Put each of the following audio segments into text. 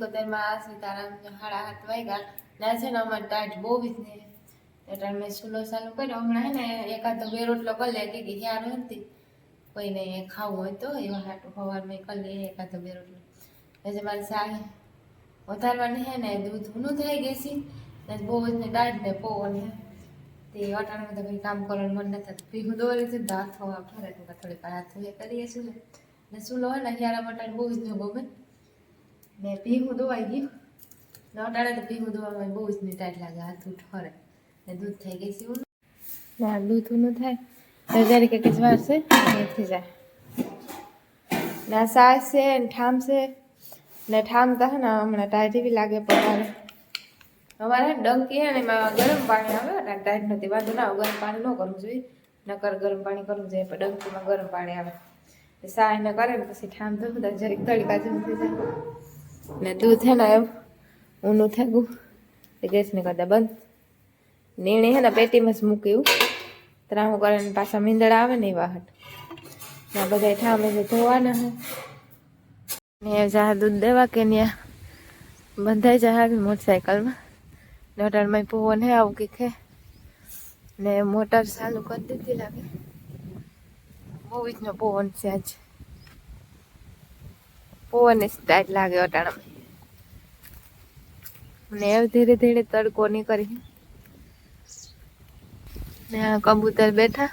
સિકોતેરમાં આ સીતારામ સાડા હાથ વાગ્યા. ના છે ને અમારે ટાઈટ બહુ જ ને. એટલે મેં ચૂલો ચાલુ કર્યો. હમણાં હે ને એકાદો બે રોટલો કરી લે કે યાર હતી. કોઈને ખાવું હોય તો એવા હાટું સવાર મેં કરી લે એકાદો બે રોટલો. એટલે મારી સાહી વધારવાની હે ને, દૂધ ઊનું થઈ ગઈ છે. બહુ જ ને ટાઈટ ને પવન હે. તે અટાણામાં તો કંઈ કામ કરવાનું મન નથી થતું. ભીહું દોરી છે ભાત હવા ફરે થોડીક હાથ કરીએ છીએ. ને સુલો હોય ને હિયારા મટાણ બહુ જ ન ગમે. ને પીવું દોવાઈ ગયું. ને અટાણે તો પીવું દોવામાં બહુ જ ને ટાઈટ લાગે, હાથ ઉઠ ફરે ને દૂધ થઈ ગઈ છે એવું ના, દૂધ ઊનું થાય. તો કે જ વાર છે થઈ જાય. ના સાસ છે, ને ઠામ છે, ને ઠામ તો ને હમણાં ટાઈટ એવી લાગે પણ અમારે ડંકી હે ને એમાં ગરમ પાણી આવે, ને ટાઈટ નથી, વાંધો ના ગરમ પાણી ન કરવું જોઈએ. નકર ગરમ પાણી કરવું જોઈએ, પણ ડંકીમાં ગરમ પાણી આવે. તે સા એને કરે ને પછી ઠામ તો જરીક તળી જેવું થઈ જાય. ને દૂધ હે ને ઊનું થઈ ગયું. તે ગેસને કરતા બંધ. નીણી હે ને પેટીમાં જ મૂક્યું ત્રાહું કરે ને પાછા મીંદડા આવે ને એવા હટ ને બધા ઠામે ધોવાના હે. ને જા દૂધ દેવા કે ત્યાં બંધાઈ જાય મોટરસાયકલમાં. ને અટાણમાં પવન હે આવું હે. ને મોટર ચાલુ કરી દીધી લાગે. બહુ જ નો પવન છે આજ. પવન ટાઈટ લાગે અટાણામાં ને એવ ધીરે ધીરે તડકો નીકળી. ને આ કબૂતર બેઠા.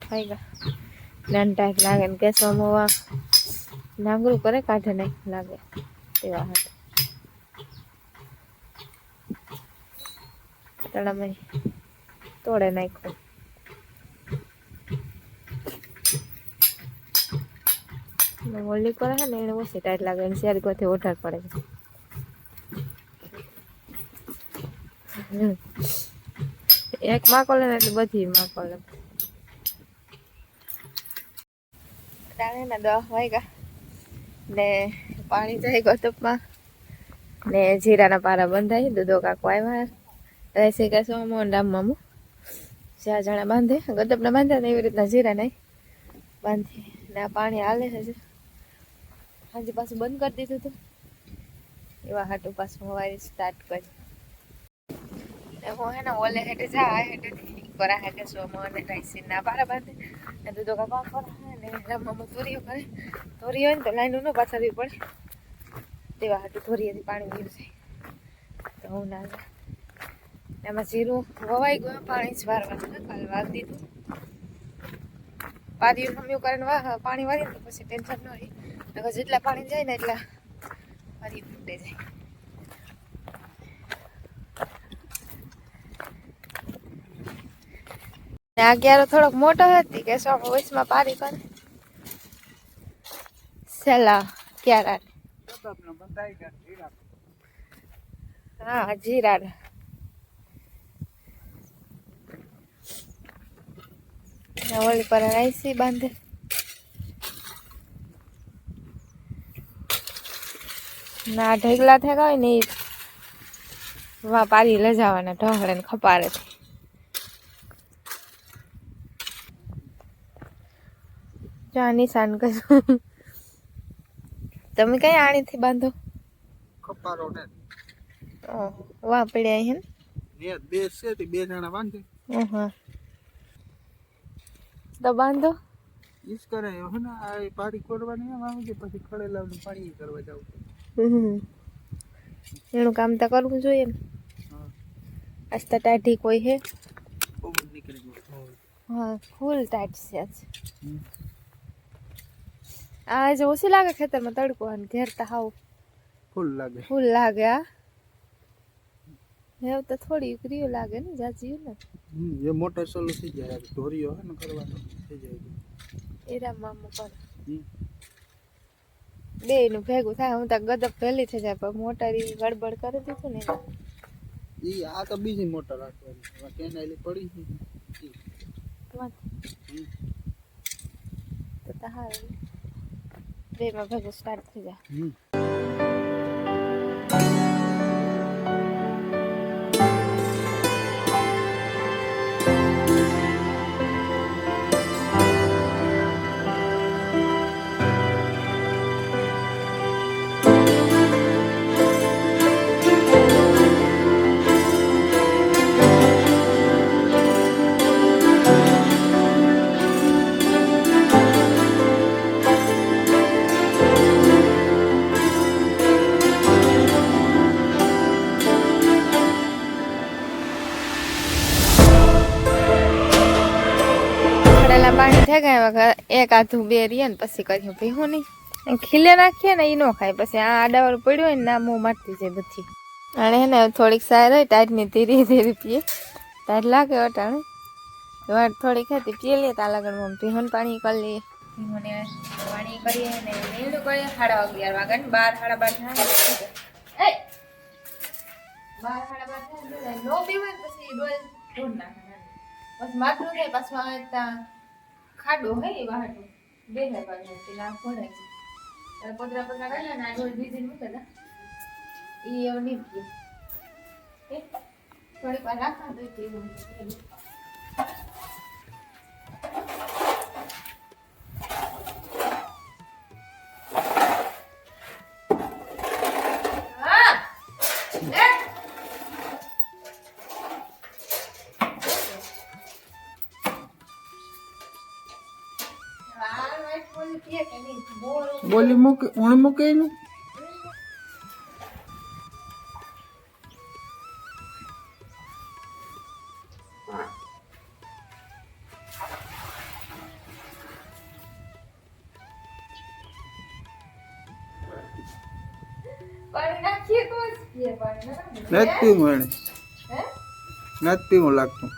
થઈ ગયા. નાન ટાઈટ લાગે ને કેસવા મોવા નાંગરું કરે કાઢે નહીં લાગે તેવા હતા તળામાં તોડે નાખ્યું. ને ઓલી કરે છે ને એને ઓછી ટાઈટ લાગે એને શેર ગોથી ઓઢાર પડે છે. એક માકોલે ને એટલે બધી માકોલે ટાણે ના દસ વાગ્યા ને પાણી જાય ગોતપમાં ને જીરાના પારા બંધાય દૂધો કાકો આવ્યા. રહેશે કે શું રામ મામું? જ્યાં જણા બાંધે ગદપના બાંધે ને એવી રીતના જીરા નહીં બાંધી. ને આ પાણી હાલે છે. હાજી પાછું બંધ કરી દીધું હતું. એવા હાટું પાછું હવારે સ્ટાર્ટ કરી. હું હે ને ઓલે હેઠે જા હેઠેથી કરા હેઠે કે સોમો અને રાઈસી ના પારા બાંધે. ને દૂધો કાકા કરા હે ને મમ્મી તોરીઓ કરે. તોરીઓ ને તો લાઈન ન પાછળવી પડે. તેવા હાટું તોરીએથી પાણી પીવું જાય. તો હું ના એમાં જીરું વવાઈ ગયું પાણી જ વારવાનું કાલે વાર દીધું. પારીયું મમ્મી કરીને વાહ પાણી વારીએ ને તો પછી ટેન્શન ન રહે. નકર જેટલા પાણી જાય ને એટલા પાણી ફૂટે જાય. ને આ ક્યારો થોડોક મોટો હતી કે સો વયસમાં પારી કરે સેલા ક્યારા? હા જીરા ઓલી પર રાઈસી બાંધે. ના ઢગલા થયા હોય ને વા પારી લઈ જવાના ઢોંગળે ને ખપારે ચા નિશાન કશું તમે કઈ આણીથી બાંધો? કપારો ને. વાહ પડ્યા હે ને? બે છે તે બે જણા બાંધે. ઓહા. તો બાંધો. ઈજ કરે હે ને આ પાડી આવે છે પછી ખડે લાવને પાણી કરવા જાવ. એનું કામ તો કરવું જોઈએ. ને આજ તો ટાઢી કોઈ હે. હા ફૂલ ટાઈટ છે આજ. આ આજે ઓછી લાગે ખેતરમાં તડકો અને ઘેર તો હાવ. ફૂલ લાગે. ફૂલ લાગે આ હેવ તો થોડી ઉકરીઓ લાગે ને જાજી ને. હમ એ મોટર ચાલુ થઈ જાય ઢોરીઓ હે ને કરવાનો થઈ જાય. એરા મામો પર હમ. બે નું ભેગું થાય હું તો ગદપ પહેલી થઈ જાય પણ મોટર ઈ ગડબડ કરી દીધું ને. ઈ આ તો બીજી મોટર રાખવાની કેનાલી પડી છે. તો તો હારું બે માં ભેગું સ્ટાર્ટ થઈ જાય હમ પાણી થઈ ગયા વગર એક આધું બે રીએ ને પછી કર્યું. ભીહું નહીં. ખીલે નાખીએ ને એ ન ખાય. પછી આ આડાવર પડ્યું હોય ને ના મોં મારતી જાય બધી. અને હે ને થોડીક સાર હોય ટાઈટની ધીરે ધીરે પીએ. ટાઈટ લાગે અટાણે. વાર થોડીક હતી પીએ લે તા મમ ભીહું પાણી કરી લઈએ. ભીહુંને પાણી કરીએ ને નીંદું કરીએ. સાડા અગિયાર વાગે ને બાર, સાડા બાર થાય બાર, સાડા બાર થાય નો પીવાય પછી ડોલ ઢોળ નાખે. બસ માટલું થાય, પાછું આવે ત્યાં ખાડો હોય એ વાહટું બે હે પાછું પેલા ભરાય છે પોતરા પોતરા કાઢ્યા ને આગળ બીજી મૂકે તા એ હવે નીકળી થોડીક વાર રાખવા તો. પીવું બોલી મૂકે ઊણ મૂકે ને પાણી નાખીએ તો જ પીએ પાણી નકર નથી હે? નથી પીવું લાગતું.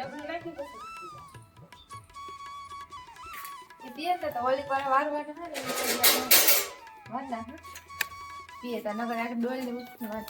ડબલું નાખી પીએ તો ઓલી પર વાર વાર ને ના પીએ. તો નગર આખી ડોલ ને ઉઠી વાત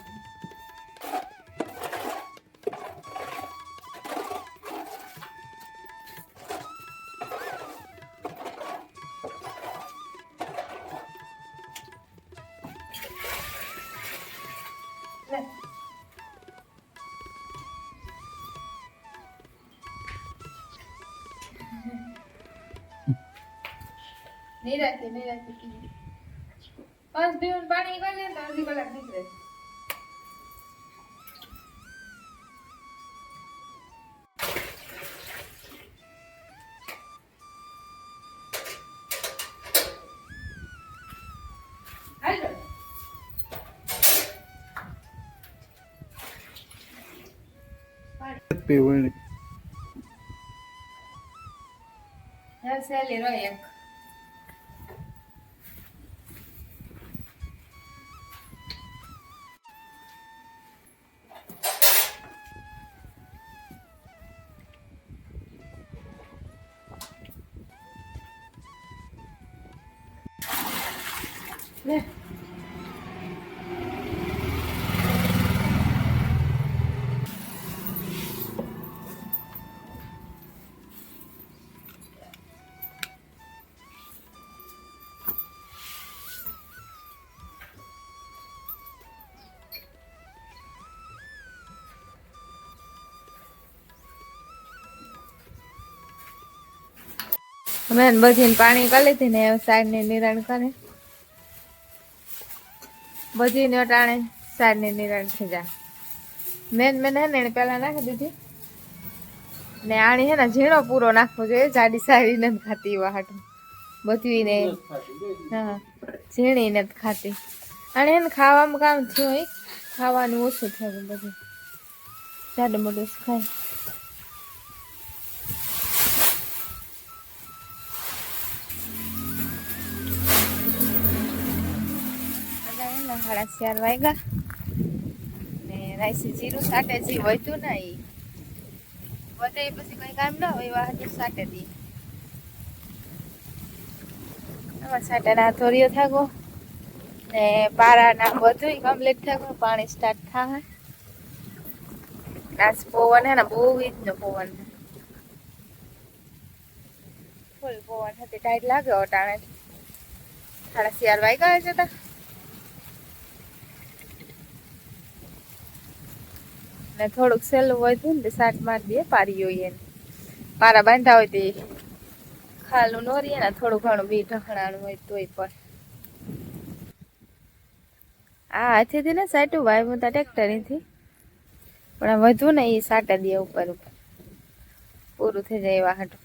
નિરાતે નિરાતે પીએ પાંચ દિવસ પાણી કરી લે તો અડધી કલાક નીકળે. પીવું સહેલી રહે એક મેં બધીને પાણી કરી લીધી ને સાઈડ ને નિરાણ કરે. બધી ને અટાણે સાઈડ ને નિરાણ થઈ જાય. મેન મેન હે ને એને પેલા નાખી દીધી. ને આણી હે ને ઝીણો પૂરો નાખવો જોઈએ, જાડી સારી નથી ખાતી એવા હાટું. બધી ને હા, ઝીણી નથી ખાતી. અને એને ખાવામાં કામ થયું હોય, ખાવાનું ઓછું થયું બધું. જાડું મોટું ખાય સાડા ચાર વાગ્યા. ને રાઈસી જીરું સાટે જે વધ્યું ને એ વધે પછી કઈ કામ ના હોય વાહન સાટે દી. આમાં સાટે થોડીઓ થાકો ને પારા ના બધું કમ્પ્લીટ થાકો પાણી સ્ટાર્ટ થાય આજ પવન હે ને, બહુ વીજ નો પવન ફૂલ પવન હતી ટાઈટ લાગે અટાણે. સાડા ચાર છે ને થોડુંક સહેલું વધ્યું ને તે સાટ મારી દે પારી એને. પારા બાંધા હોય તે ખાલું નોરીએ ને થોડું ઘણું બી ઢખણાનું હોય તોય પણ. આ હાથેથી ને સાટું ભાઈ હું ત્યાં ટ્રેક્ટરથી પણ આ વધુ ને એ સાટા દે ઉપર ઉપર. પૂરું થઈ જાય એવા હાટું.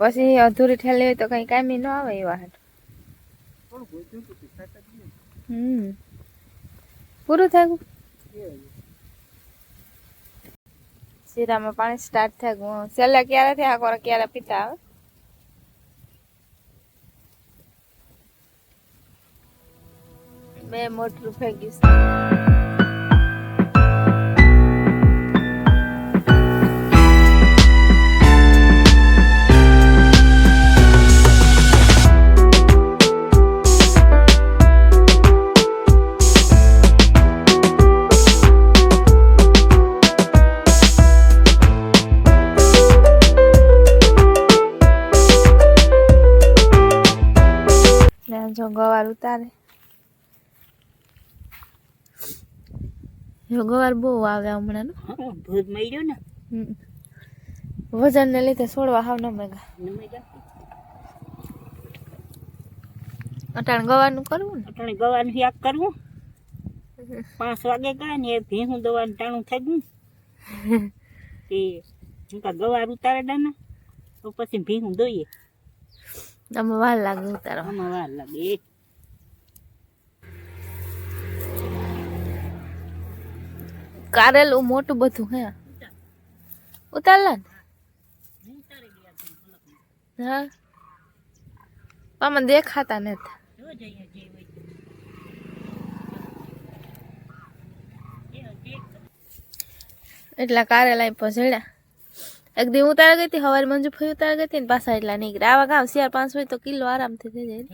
પછી અધૂરી ઠેલી હોય તો કઈ કામી ન આવે એવા હાટું. હમ. પૂરું થઈ ગયું શીરામાં પાણી સ્ટાર્ટ થઈ ગયું છેલ્લા ક્યારે થયા? કોર ક્યારે પીતા બે મોટરું થઈ જો ગવાર બહુ આવે હમણાં ભૂત મળ્યો ને. વજન ને લીધે છોડવા હાવ ન મેગા. અટાણ ગવાનું કરવું ને? અટાણે ગવાનું યાદ કરવું. પાંચ વાગે ગયા ને એ ભેહું દવાનું ટાણું થઈ ગયું. તે નકા ગવાર ઉતારે દાના તો પછી ભેહું દોઈએ. તમે વાર લાગે ઉતારો આમાં વાર લાગે. કારેલું મોટું બધું હે. ઉતારલા ને? હા. આમાં દેખાતા નથી. જો જઈએ જે હોય તે. એ હજી એક એટલા કારેલા પછડ્યા એક દી ઉતાર ગઈ હતી, હવારે મંજુ ફઈ ઉતાર ગઈ હતી પાછા એટલા નીકળ્યા. આવા ગામ ચાર પાંચ હોય તો કિલો આરામથી થઈ જાય